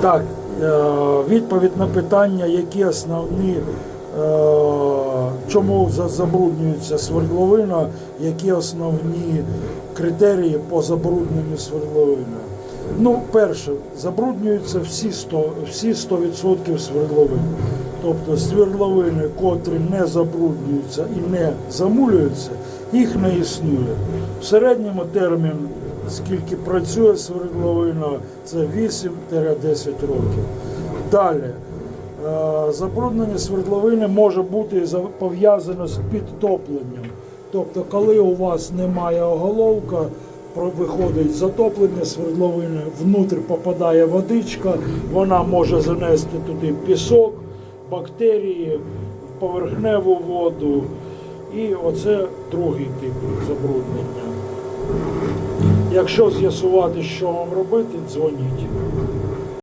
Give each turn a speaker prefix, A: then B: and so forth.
A: Так, е, відповідь на питання, які основні, е, чому забруднюється свердловина, які основні критерії по забрудненню свердловини. Ну, перше, забруднюються всі 100%, всі 100% свердловин. Тобто свердловини, котрі не забруднюються і не замулюються, їх не існує. В середньому термін, скільки працює свердловина, це 8-10 років. Далі. е, Забруднення свердловини може бути за- пов'язано з підтопленням. Тобто, коли у вас немає оголовка, виходить затоплення свердловини, внутрь попадає водичка, вона може занести туди пісок, бактерії, поверхневу воду. І оце другий тип забруднення. Якщо з'ясувати, що вам робити, дзвоніть.